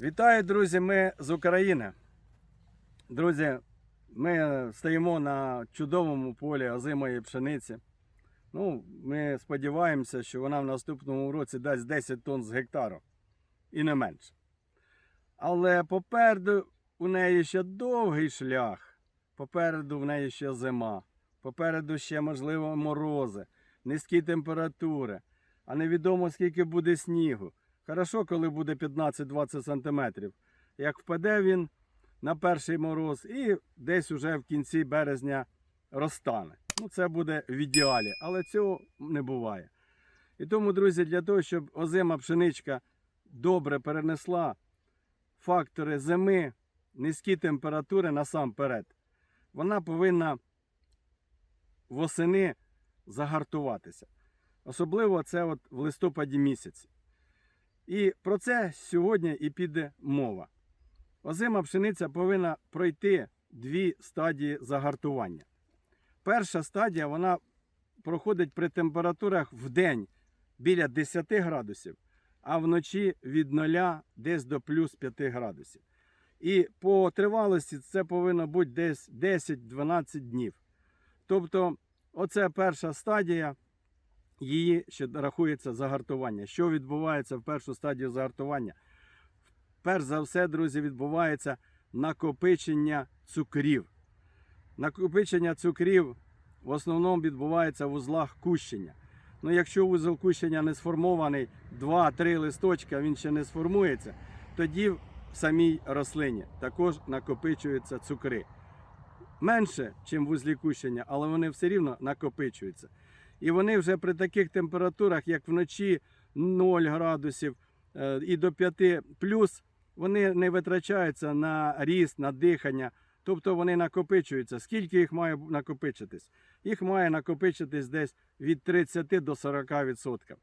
Вітаю, друзі! Ми з України. Друзі, ми стоїмо на чудовому полі озимої пшениці. Ну, ми сподіваємося, що вона в наступному році дасть 10 тонн з гектару і не менше. Але попереду у неї ще довгий шлях. Попереду в неї ще зима. Попереду ще, можливо, морози, низькі температури, а невідомо скільки буде снігу. Хорошо, коли буде 15-20 см. Як впаде він на перший мороз і десь уже в кінці березня розтане. Ну, це буде в ідеалі, але цього не буває. І тому, друзі, для того, щоб озима пшеничка добре перенесла фактори зими, низькі температури насамперед, вона повинна восени загартуватися. Особливо це от в листопаді місяці. І про це сьогодні і піде мова. Озима пшениця повинна пройти дві стадії загартування. Перша стадія вона проходить при температурах в день біля 10 градусів, а вночі від 0 десь до плюс 5 градусів. І по тривалості це повинно бути десь 10-12 днів. Тобто, оце перша стадія її ще рахується загартування. Що відбувається в першу стадію загартування? Перш за все, друзі, відбувається накопичення цукрів. Накопичення цукрів в основному відбувається в узлах кущення. Ну, якщо вузол кущення не сформований 2-3 листочка, він ще не сформується, тоді в самій рослині також накопичуються цукри. Менше, ніж в вузлі кущення, але вони все рівно накопичуються. І вони вже при таких температурах, як вночі 0 градусів е, і до 5 плюс, вони не витрачаються на ріст, на дихання. Тобто вони накопичуються. Скільки їх має накопичитись? Їх має накопичитись десь від 30 до 40 відсотків.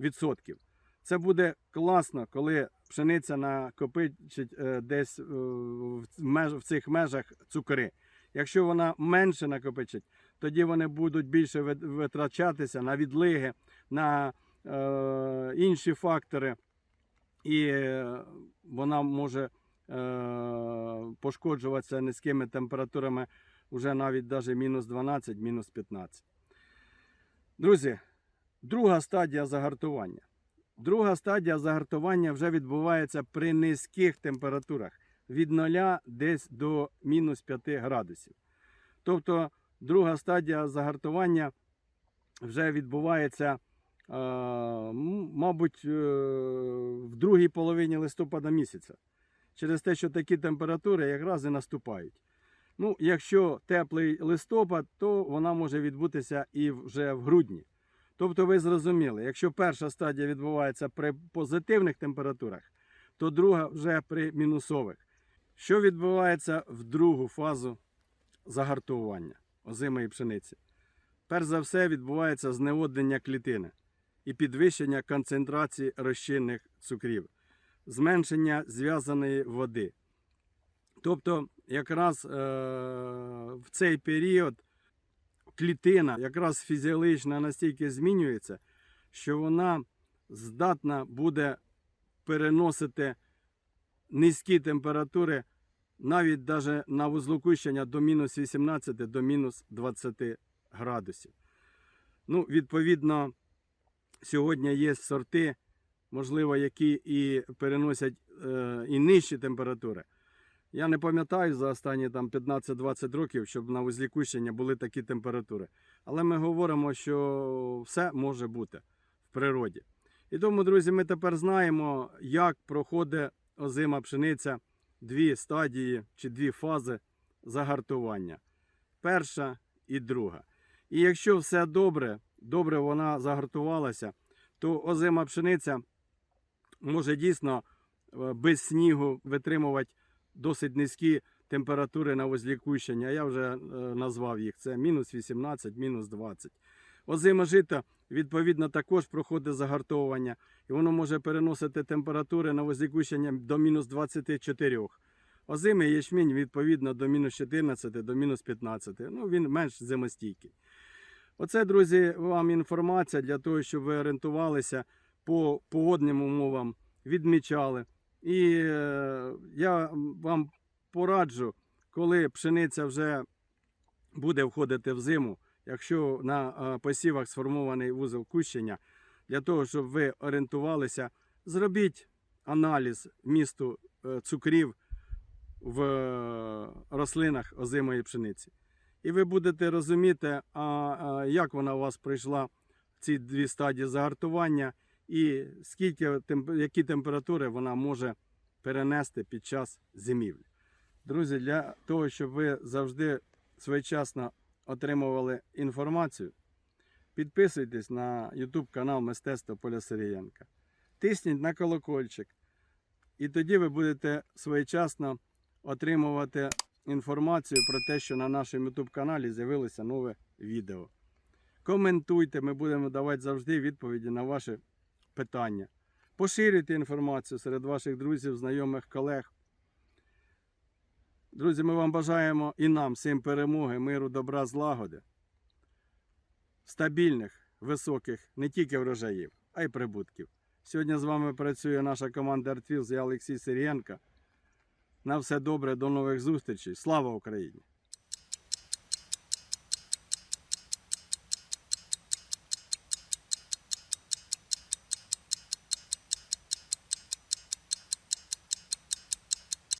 відсотків. Це буде класно, коли пшениця накопичить е, десь е, в цих межах цукри. Якщо вона менше накопичить, тоді вони будуть більше витрачатися на відлиги, на е, інші фактори, і е, вона може е, пошкоджуватися низькими температурами вже навіть даже мінус 12, мінус 15. Друзі, друга стадія загартування. Друга стадія загартування вже відбувається при низьких температурах від 0 десь до мінус 5 градусів. Тобто друга стадія загартування вже відбувається, е, мабуть, е, в другій половині листопада місяця. Через те, що такі температури якраз і наступають. Ну, якщо теплий листопад, то вона може відбутися і вже в грудні. Тобто ви зрозуміли, якщо перша стадія відбувається при позитивних температурах, то друга вже при мінусових. Що відбувається в другу фазу загартування озимої пшениці? Перш за все відбувається зневоднення клітини і підвищення концентрації розчинних цукрів, зменшення зв'язаної води. Тобто, якраз е- в цей період клітина якраз фізіологічно настільки змінюється, що вона здатна буде переносити низькі температури навіть даже на вузлокущення до мінус 18 до мінус 20 градусів. Ну, відповідно, сьогодні є сорти, можливо, які і переносять е, і нижчі температури. Я не пам'ятаю за останні там 15-20 років, щоб на вузлі кущення були такі температури. Але ми говоримо, що все може бути в природі. І тому, друзі, ми тепер знаємо, як проходить озима пшениця дві стадії чи дві фази загартування. Перша і друга. І якщо все добре, добре вона загартувалася, то озима пшениця може дійсно е, без снігу витримувати досить низькі температури на вузлі кущення. Я вже е, назвав їх. Це мінус 18, мінус 20. Озима жита, відповідно, також проходить загартовування, і воно може переносити температури на вузлі кущення до мінус 24. Озимий ячмінь, відповідно, до мінус 14, до мінус 15. Ну, він менш зимостійкий. Оце, друзі, вам інформація для того, щоб ви орієнтувалися по погодним умовам, відмічали. І е, я вам пораджу, коли пшениця вже буде входити в зиму, якщо на е, посівах сформований вузол кущення, для того, щоб ви орієнтувалися, зробіть аналіз місту е, цукрів в е, рослинах озимої пшениці. І ви будете розуміти, а, як вона у вас пройшла ці дві стадії загартування, і скільки які температури вона може перенести під час зимівлі. Друзі, для того, щоб ви завжди своєчасно отримували інформацію, підписуйтесь на YouTube канал Мистецтво Поля Сирієнка. Тисніть на колокольчик, і тоді ви будете своєчасно отримувати інформацію про те, що на нашому YouTube каналі з'явилося нове відео. Коментуйте, ми будемо давати завжди відповіді на ваші питання. Поширюйте інформацію серед ваших друзів, знайомих, колег. Друзі, ми вам бажаємо і нам всім перемоги, миру, добра, злагоди, стабільних, високих не тільки врожаїв, а й прибутків. Сьогодні з вами працює наша команда Артвілз і Олексій Сирієнко. На все добре, до нових зустрічей. Слава Україні!